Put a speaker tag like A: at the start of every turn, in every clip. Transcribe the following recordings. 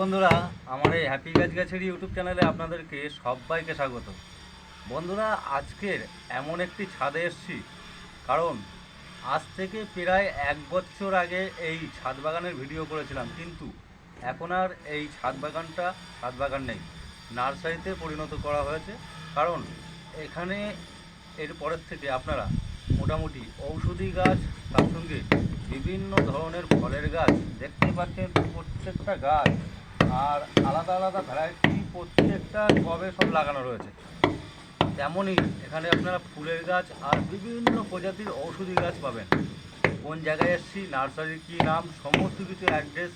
A: বন্ধুরা, আমার এই হ্যাপি গাছ গাছের ইউটিউব চ্যানেলে আপনাদেরকে সবাইকে স্বাগত। বন্ধুরা, আজকের এমন একটি ছাদে এসেছি, কারণ আজ থেকে প্রায় এক বছর আগে এই ছাদ বাগানের ভিডিও করেছিলাম, কিন্তু এখন আর এই ছাদ বাগানটা, ছাদ বাগান নেই, নার্সারিতে পরিণত করা হয়েছে, কারণ এখানে এর পরের থেকে আপনারা মোটামুটি ঔষধি গাছ, তার সঙ্গে বিভিন্ন ধরনের ফলের গাছ, দেখতে পাচ্ছেন প্রত্যেকটা গাছ। আর আলাদা আলাদা ভ্যারাইটি প্রত্যেকটা কবে সব লাগানো রয়েছে। তেমনই এখানে আপনারা ফুলের গাছ আর বিভিন্ন প্রজাতির ঔষধি গাছ পাবেন। কোন জায়গায় এসেছি নার্সারির কী নাম সমস্ত কিছু অ্যাড্রেস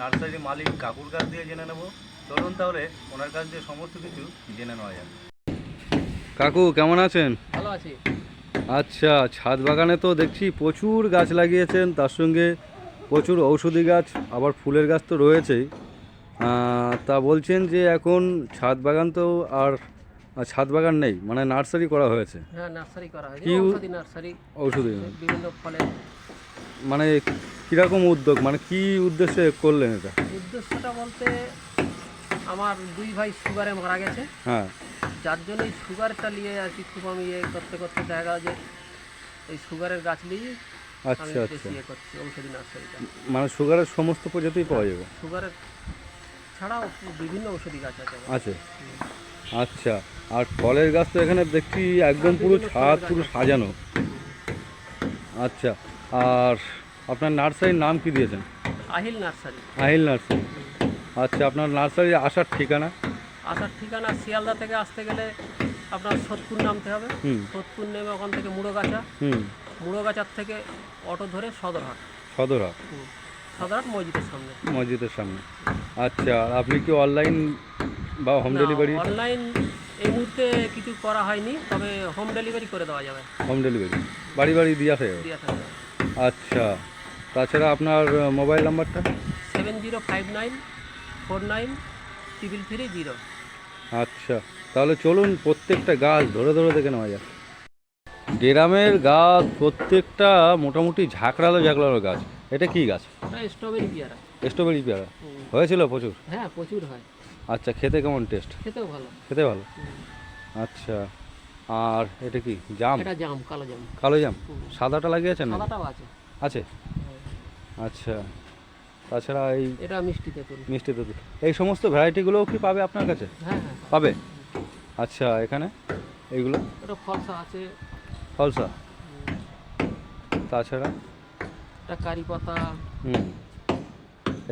A: নার্সারির মালিক কাকুর কাছ দিয়ে জেনে নেব। চলুন তাহলে ওনার কাছ দিয়ে সমস্ত কিছু জেনে নেওয়া যাবে কাকু কেমন আছেন?
B: ভালো আছি।
A: আচ্ছা ছাদ বাগানে তো দেখছি প্রচুর গাছ লাগিয়েছেন তার সঙ্গে প্রচুর ঔষধি গাছ আবার ফুলের গাছ তো রয়েছেই। তা বলছেন যে এখন ছাদ বাগান তো আর ছাদ বাগান নেই মানে নার্সারি করা হয়েছে।
B: হ্যাঁ নার্সারি করা হয়েছে ঔষধি নার্সারি।
A: ঔষধি?
B: বিভিন্ন ফলের।
A: মানে কীরকম উদ্যোগ মানে কি উদ্দেশ্যে করলেন এটা?
B: উদ্দেশ্যটা বলতে আমার দুই ভাই সুগারে মারা গেছে।
A: হ্যাঁ।
B: যার জন্য এই সুগারটা নিয়ে আর কি খুব আমি ইয়ে করতে করতে দেখা যে এই সুগারের গাছ নিয়ে
A: আচ্ছা আচ্ছা।
B: ইয়ে করছি ঔষধি নার্সারিটা।
A: মানে সুগারের সমস্ত প্রজাতি পাওয়া যাবে?
B: সুগারের ছাড়াও বিভিন্ন ঔষধি গাছ আছে।
A: আছে? আচ্ছা আর ফলের গাছ তো এখানে দেখছি একদম পুরো ছাদ পুরো সাজানো। আচ্ছা আর আপনার নার্সারির নাম কি দিয়েছেন?
B: আহিল নার্সারি।
A: আহিল নার্সারি। আচ্ছা আপনার নার্সারি আসার ঠিকানা?
B: আসার ঠিকানা শিয়ালদা থেকে আসতে গেলে আপনার সোদপুর নামতে হবে।
A: হুম।
B: সোদপুর নেমে ওখান থেকে মুড়োগাছা।
A: হুম।
B: মুড়োগাছার থেকে অটো ধরে সদরহাট।
A: সদরহাট।
B: সদরহাট মসজিদের সামনে।
A: মসজিদের সামনে। আচ্ছা আর আপনি কি অনলাইন বা হোম ডেলিভারি
B: অনলাইন এই মুহূর্তে কিছু করা হয়নি তবে হোম ডেলিভারি করে দেওয়া যাবে।
A: হোম ডেলিভারি বাড়ি বাড়ি দিয়ে আসা? যাবে আচ্ছা তাছাড়া আপনার মোবাইল নাম্বারটা?
B: Seven zero five nine four nine triple three zero.
A: আচ্ছা তাহলে চলুন প্রত্যেকটা গাছ ধরে ধরে দেখে নেওয়া যাক। ডেরামের গাছ প্রত্যেকটা মোটামুটি ঝাঁকড়ালো ঝাঁকড়ালো গাছ। এটা কি গাছ?
B: স্ট্রবেরি পেয়ারা।
A: স্ট্রবেরি পেয়ারা। হয়েছিল প্রচুর?
B: হ্যাঁ প্রচুর হয়।
A: আচ্ছা খেতে কেমন টেস্ট
B: খেতেও ভালো।
A: খেতে ভালো? আচ্ছা আর এটা কি জাম?
B: এটা জাম কালো জাম।
A: কালো জাম। সাদাটা লাগিয়েছেন না
B: সাদাটাও আছে।
A: আছে? আচ্ছা তাছাড়া এই
B: এটা মিষ্টি তেঁতুল।
A: মিষ্টি দুধ এই সমস্ত ভ্যারাইটিগুলোও কি পাবে আপনার কাছে?
B: হ্যাঁ হ্যাঁ।
A: পাবে? আচ্ছা এখানে? এইগুলো?
B: এটা ফলসা আছে।
A: ফলসা তাছাড়া?
B: এটা কারি পাতা।
A: হুম।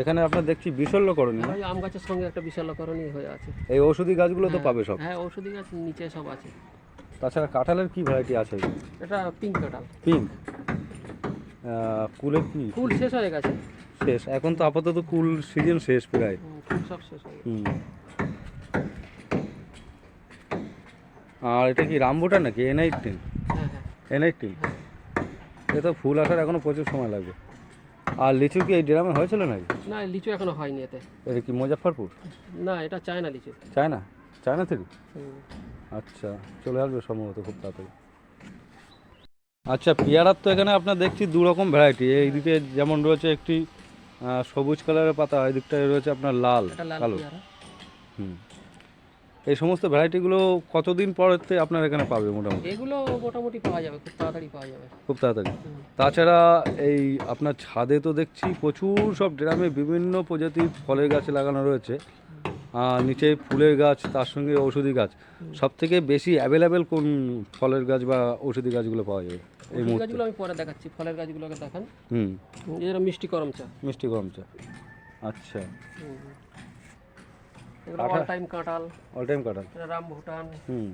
A: এখানে আপনার দেখছি বিশল্য করণী না
B: ওই আম গাছের সঙ্গে একটা বিশালকরণী হয়ে আছে।
A: এই ঔষধি গাছগুলো তো
B: হ্যাঁ,
A: পাবে সব।
B: হ্যাঁ ঔষধি গাছ নিচে সব আছে।
A: তাছাড়া কাঁঠালের কি ভ্যারাইটি আছে?
B: এটা পিঙ্ক কাঁঠাল।
A: পিঙ্ক কুলের কি?
B: ফুল শেষ হয়ে গেছে।
A: শেষ। এখন তো আপাতত কুল সিজন শেষ প্রায়।
B: ফুল সব শেষ হয়ে
A: হুম। আর এটা কি রামবোটা নাকি? এন এইটিন এন এইটিন এ তো ফুল আসার এখনও প্রচুর সময় লাগবে। আর লিচু কি এই ড্রামে হয়েছিল নাকি?
B: না লিচু এখনও হয়নি এতে।
A: এটা কি মুজাফরপুর
B: না এটা চায়না লিচু।
A: চায়না? চায়না থেকে? আচ্ছা চলে আসবে সম্ভবত খুব তাড়াতাড়ি। আচ্ছা পেয়ারার তো এখানে আপনার দেখছি দু রকম ভ্যারাইটি এইদিকে যেমন রয়েছে একটি সবুজ কালারের পাতা দিকটায় রয়েছে আপনার লাল কালো। হুম। এই সমস্ত ভ্যারাইটিগুলো কতদিন পরেতে আপনার এখানে পাবে মোটামুটি?
B: এগুলো মোটামুটি পাওয়া যাবে খুব তাড়াতাড়ি পাওয়া যাবে।
A: খুব তাড়াতাড়ি। তাছাড়া এই আপনার ছাদে তো দেখছি প্রচুর সব ড্রামে বিভিন্ন প্রজাতির ফলের গাছ লাগানো রয়েছে। আর নিচে ফুলের গাছ তার সঙ্গে ঔষধি গাছ। সব থেকে বেশি অ্যাভেলেবেল কোন ফলের গাছ বা ঔষধি গাছগুলো পাওয়া যাবে এই
B: গাছগুলো আমি পরে দেখাচ্ছি ফলের গাছগুলোকে দেখান।
A: হুম।
B: মিষ্টি করম চা।
A: মিষ্টি গরম চা। আচ্ছা।
B: এগুলো
A: কাঁঠাল?
B: অল টাইম কাঁঠাল।
A: অল টাইম
B: এটা রাম ভুটান।
A: হুম।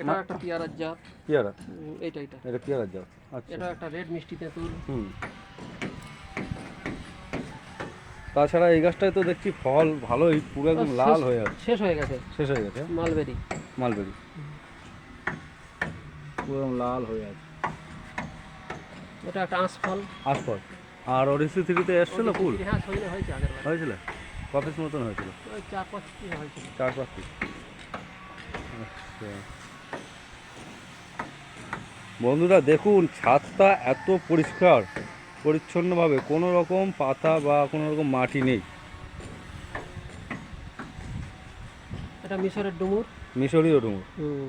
B: এটা একটা পেয়ারার জাত।
A: পেয়ারা?
B: এইটা এইটা।
A: এটা পেয়ারা যাও আচ্ছা।
B: এটা একটা রেড মিষ্টি তেঁতুল।
A: হুম। তাছাড়া এই গাছটায় তো দেখছি ফল ভালোই পুরো একদম লাল হয়ে আছে।
B: শেষ হয়ে গেছে।
A: শেষ হয়ে গেছে
B: মালবেরি।
A: মালবেরি। পুরো লাল হয়ে আছে।
B: এটা একটা আঁশফল
A: আসফল আর ওডিসি থ্রিতে এসছিল ফুল?
B: হ্যাঁ সঙ্গে হয়েছে আগের বার।
A: হয়েছিল? কপিস মতন হয়েছিল?
B: চার পাঁচ হয়েছিল।
A: চার পাঁচ পিস আচ্ছা। বন্ধুরা দেখুন ছাদটা এত পরিষ্কার পরিচ্ছন্নভাবে কোনো রকম পাতা বা কোনো রকম মাটি নেই।
B: এটা মিশরের ডুমুর।
A: মিশরীয় ডুমুর?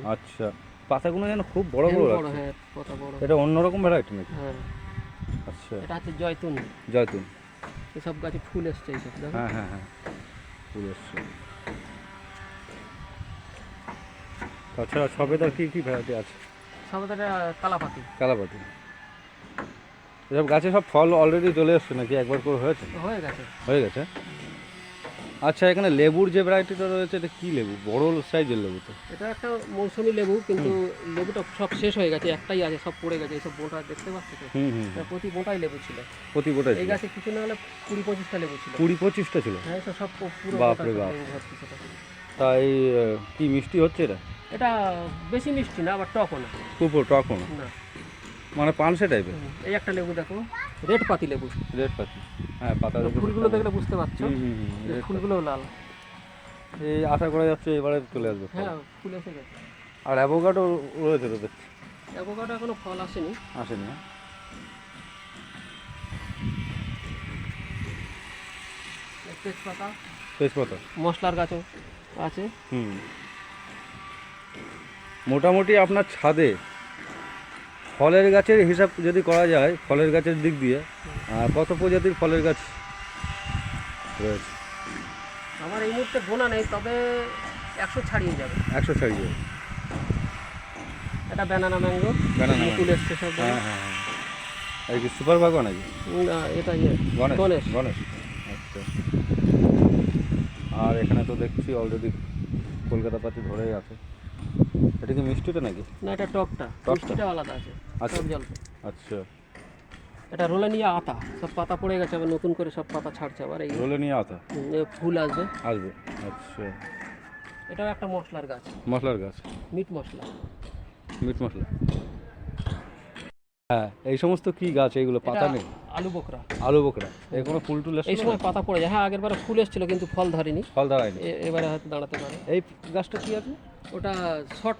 A: আচ্ছা। পাতাগুলো যেন খুব বড় বড়
B: বড়
A: লাগছে।
B: হ্যাঁ
A: এটা অন্যরকম ভ্যারাইটি নাকি?
B: হ্যাঁ।
A: আচ্ছা।
B: এটা হচ্ছে জয়তুন।
A: জয়তুন।
B: এসব গাছে ফুল এসছে এইসব
A: হ্যাঁ হ্যাঁ হ্যাঁ। ফুল এসছে। তাছাড়া সবেদার কী কী ভ্যারাইটি আছে?
B: সব এটা কালাপাতি।
A: কালাপাতি। এসব গাছে সব ফল অলরেডি চলে এসছে নাকি? একবার করে হয়েছে?
B: হয়ে গেছে।
A: হয়ে গেছে? আচ্ছা এখানে লেবুর যে ভ্যারাইটিটা রয়েছে এটা কি লেবু? বড় সাইজের লেবু তো।
B: এটা একটা মৌসুমি লেবু কিন্তু লেবুটা সব শেষ হয়ে গেছে একটাই আছে সব পড়ে গেছে এইসব বোটা দেখতে পাচ্ছ তো? প্রতি বোটাই লেবু ছিল।
A: প্রতি গোটাই
B: এই গাছে কিছু না হলে কুড়ি পঁচিশটা লেবু ছিল।
A: কুড়ি পঁচিশটা ছিল?
B: হ্যাঁ সব পুরো
A: বাপরে বাপ। তাই কি মিষ্টি হচ্ছে এটা?
B: এটা বেশি মিষ্টি না আবার টকও না।
A: খুব টকও না।
B: না।
A: মানে পানসে টাইপের?
B: এই একটা লেবু দেখো রেড পাতি লেবু।
A: রেড পাতি হ্যাঁ পাতা
B: ফুলগুলো দেখলে বুঝতে পারছ ফুলগুলো লাল।
A: এই আশা করা যাচ্ছে এবারে চলে আসবে
B: হ্যাঁ ফুল এসে গেছে।
A: আর অ্যাভোকাডো রয়েছে তো দেখছি?
B: অ্যাভোকাডো এখনও ফল আসেনি।
A: আসেনি হ্যাঁ?
B: তেজপাতা
A: তেজপাতা।
B: মশলার গাছও আছে।
A: হুম। মোটামুটি আপনার ছাদে ফলের গাছের হিসাব যদি করা যায় ফলের গাছের দিক দিয়ে আহ, কত প্রজাতির ফলের গাছ রয়েছে?
B: আমার এই মুহূর্তে গোনা নেই তবে একশো ছাড়িয়ে যাবে।
A: একশো ছাড়িয়ে যাবে।
B: এটা ব্যানানা ম্যাঙ্গো মুকুল এসছে সব
A: হ্যাঁ হ্যাঁ হ্যাঁ। আর কি সুপার নাকি?
B: না এটা ইয়ে
A: গণেশ
B: গণেশ।
A: আচ্ছা। আর এখানে তো দেখছি অলরেডি কলকাতা পাতি ধরেই আছে। এটা কি মিষ্টিটা নাকি?
B: না এটা টকটা।
A: টকটা?
B: আলাদা আছে।
A: আচ্ছা।
B: টক জল।
A: আচ্ছা।
B: এটা রোলে নিয়ে আতা সব পাতা পড়ে গেছে আবার নতুন করে সব পাতা ছাড়ছে আবার এই
A: রোলে নিয়ে আতা
B: ফুল আসবে।
A: আসবে আচ্ছা।
B: এটাও একটা মশলার গাছ।
A: মশলার গাছ?
B: মিট মশলা।
A: মিট মশলা। হ্যাঁ এই সমস্ত কি গাছ? এইগুলো পাতা নেই?
B: আলু বোকরা।
A: আলু বোকরা। এই কোনো ফুল টুল
B: এই সময় পাতা পড়ে যায়। হ্যাঁ আগের বারে ফুল এসেছিল কিন্তু ফল ধরেনি।
A: ফল
B: এ- এবারে হয়তো দাঁড়াতে পারে।
A: এই গাছটা কি আছে?
B: ওটা শর্ট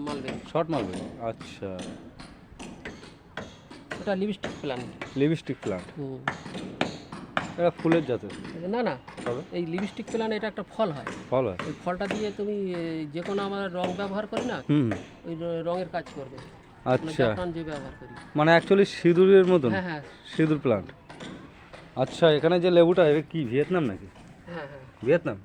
B: মালবে
A: শর্ট মালবে আচ্ছা।
B: ওটা লিপস্টিক প্ল্যান্ট
A: লিপস্টিক প্লান্ট এটা ফুলের জাতের?
B: না না। এই লিপস্টিক প্ল্যান্ট এটা একটা ফল হয়।
A: ফল হয়?
B: ওই ফলটা দিয়ে তুমি যে কোনো আমার রং ব্যবহার করি না
A: হুম।
B: ওই রঙের কাজ করবে।
A: আচ্ছা।
B: যে ব্যবহার করি।
A: মানে অ্যাকচুয়ালি সিঁদুরের মতন?
B: হ্যাঁ হ্যাঁ।
A: সিঁদুর প্লান্ট আচ্ছা এখানে যে লেবুটা এটা কি ভিয়েতনাম নাকি?
B: হ্যাঁ হ্যাঁ।
A: ভিয়েতনাম।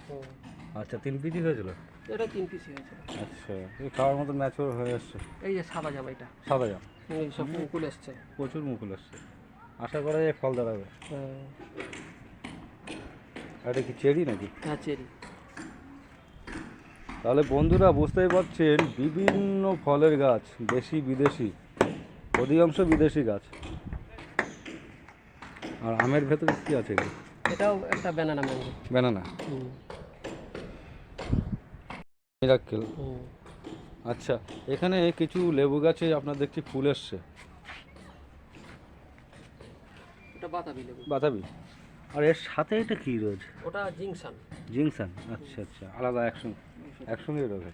A: আচ্ছা তিন পিজি হয়েছিল?
B: এটা তিন পিস হয়েছে
A: আচ্ছা এই খাওয়ার মতো ম্যাচুর হয়ে আসছে।
B: এই যে সাদা জামা এটা।
A: সাদা জাম?
B: এই সব মুকুল এসছে।
A: প্রচুর মুকুল আসছে। আশা করা যায় ফল দাঁড়াবে।
B: হ্যাঁ।
A: এটা কি চেরি নাকি?
B: হ্যাঁ চেরি।
A: তাহলে বন্ধুরা বুঝতেই পারছেন বিভিন্ন ফলের গাছ দেশি বিদেশি অধিকাংশ বিদেশি গাছ। আর আমের ভেতরে কি আছে
B: এটাও একটা ব্যানানা ম্যাঙ্গো
A: ব্যানানা মিরাক্কেল। আচ্ছা এখানে কিছু লেবু গাছে আপনার দেখছি ফুল এসছে।
B: ওটা বাতাবি লেবু।
A: বাতাবি? আর এর সাথে এটা কি রয়েছে?
B: ওটা জিংসান।
A: জিংসান আচ্ছা আচ্ছা আলাদা একসঙ্গে একসঙ্গেই রয়েছে।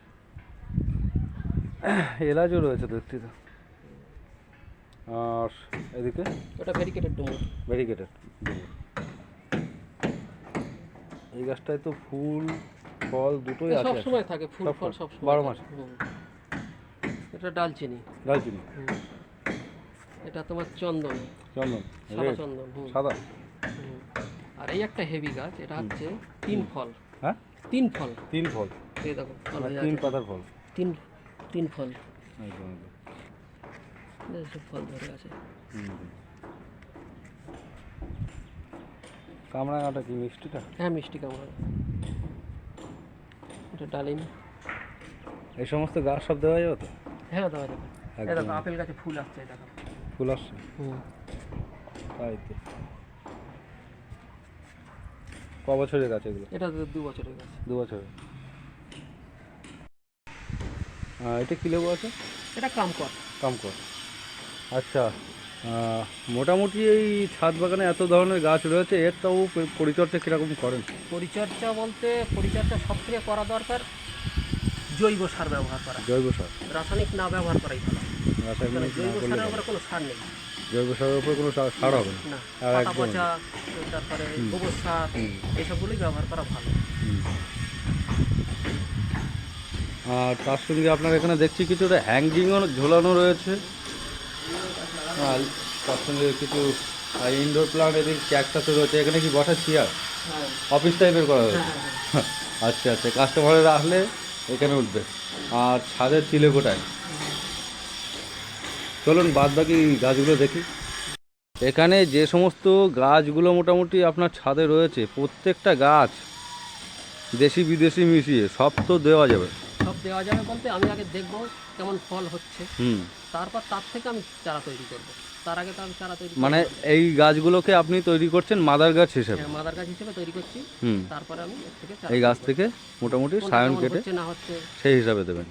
A: এলাচও রয়েছে দেখছি তো। আর এদিকে?
B: ওটা ভেরিকেটেড ডুমুর।
A: ভেরিকেটেড এই গাছটায় তো ফুল ফল দুটোই আছে
B: সব সময় থাকে ফুল ফল সব সময়
A: বারো
B: থাকে।
A: মাস।
B: এটা ডালচিনি। হুম। এটা তোমার চন্দন।
A: চন্দন
B: সাদা চন্দন
A: সাদা।
B: আর এই একটা হেভি গাছ এটা হচ্ছে তিন ফল।
A: হ্যাঁ?
B: তিন ফল।
A: তিন ফল।
B: এই দেখো
A: মানে তিন পাতার ফল।
B: তিন তিন ফল। ফল ধরে আছে।
A: কামরাঙাটা কি মিষ্টিটা?
B: হ্যাঁ মিষ্টি কামড়া এটা ডালিম।
A: এই সমস্ত গাছ সব দেওয়া যাবে তো?
B: হ্যাঁ দাদা দেখো এই দেখো আপেল গাছে ফুল আসছে দেখো।
A: ফুল আসছে?
B: হুম।
A: তাই তো। ক বছরের গাছ এগুলো?
B: এটা দু- বছরের গাছ।
A: দু বছরের। এটা কি লেবু আছে?
B: এটা কামকর।
A: কামকর। আচ্ছা। মোটামুটি এই ছাদ বাগানে এত ধরনের গাছ রয়েছে এর তাও পরিচর্যা কীরকম করেন?
B: পরিচর্যা বলতে পরিচর্যা সব থেকে করা দরকার জৈব সার ব্যবহার করা।
A: জৈব সার?
B: রাসায়নিক না ব্যবহার করাই ভালো।
A: রাসায়নিক
B: জৈব সারের। উপরে কোনো সার নেই।
A: জৈব সারের উপর কোনো সার হবে না।
B: পচা তারপরে গোবর সার
A: হুম।
B: এইসবগুলোই ব্যবহার করা ভালো।
A: আর তার সঙ্গে আপনার এখানে দেখছি কিছুটা হ্যাঙ্গিংও ঝোলানো রয়েছে। সঙ্গে কিছু ইনডোর প্লান্ট এদিকে ক্যাকটাসও রয়েছে এখানে কি বসার চেয়ার
B: হ্যাঁ।
A: অফিস টাইপের করা হয়েছে
B: হ্যাঁ, হ্যাঁ।
A: আচ্ছা আচ্ছা কাস্টমাররা আসলে এখানে উঠবে। আর ছাদের চিলে কোটায় চলুন বাদ বাকি গাছগুলো দেখি। এখানে যে সমস্ত গাছগুলো মোটামুটি আপনার ছাদে রয়েছে প্রত্যেকটা গাছ দেশি বিদেশি মিশিয়ে সব তো দেওয়া যাবে।
B: সব দেওয়া যাবে বলতে আমি আগে দেখব কেমন ফল হচ্ছে।
A: হুম।
B: তারপর তার থেকে আমি চারা তৈরি করব। তার আগে তো আমি চারা তৈরি
A: মানে এই গাছগুলোকে আপনি তৈরি করছেন মাদার গাছ হিসেবে?
B: হ্যাঁ, মাদার গাছ হিসেবে তৈরি করছি।
A: হুম।
B: তারপরে আমি এর থেকে চারা
A: এই গাছ থেকে মোটামুটি সায়ন কেটে
B: না হচ্ছে?
A: সেই হিসাবে দেবেন।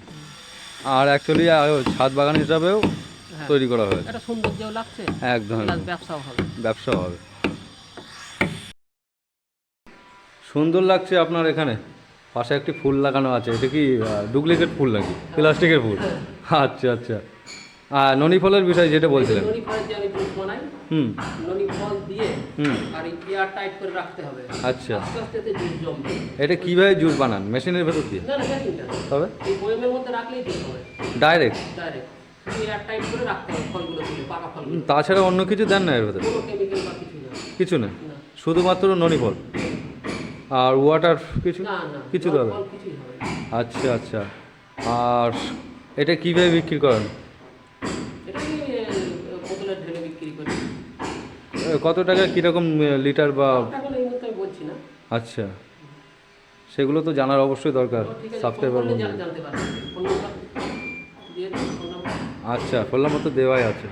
A: আর অ্যাকচুয়ালি ছাদ বাগান হিসাবেও
B: হ্যাঁ।
A: তৈরি করা হয়েছে
B: এটা সৌন্দর্যও লাগছে।
A: একদম।
B: ব্যবসাও হবে।
A: ব্যবসা হবে। সুন্দর লাগছে আপনার এখানে। পাশে একটি ফুল লাগানো আছে। এটা কি ডুপ্লিকেট ফুল নাকি? প্লাস্টিকের ফুল। আচ্ছা আচ্ছা। আর ননি ফলের বিষয় যেটা বলছিলেন।
B: ননি ফলের যে আমি জুস বানাই
A: হুম।
B: ননি ফল দিয়ে
A: হুম।
B: আর এয়ার টাইট করে রাখতে হবে।
A: আচ্ছা।
B: আস্তে আস্তে এতে জুস জমবে।
A: এটা কীভাবে জুস বানান? মেশিনের ভেতর দিয়ে?
B: না না
A: তবে?
B: এই বয়েমের মধ্যে রাখলেই জুস হবে।
A: ডাইরেক্ট
B: ডাইরেক্ট এয়ার টাইট করে রাখতে হবে ফলগুলো তুলে পাকা ফলগুলো
A: তাছাড়া অন্য কিছু দেন না এর ভেতরে?
B: কোনো কেমিক্যাল বা কিছু না।
A: কিছু না? শুধুমাত্র ননি ফল আর ওয়াটার কিছু? কিছু দেবে। আচ্ছা আচ্ছা। আর এটা কীভাবে বিক্রি করেন
B: এটা আমি আহ, বোতলে ঢেলে বিক্রি করি
A: এ, কত টাকা কীরকম লিটার বা
B: বলছি না।
A: আচ্ছা। সেগুলো তো জানার অবশ্যই দরকার সাবস্ক্রাইবার বন্ধু। আচ্ছা ফোন নাম্বার তো দেওয়াই আছে।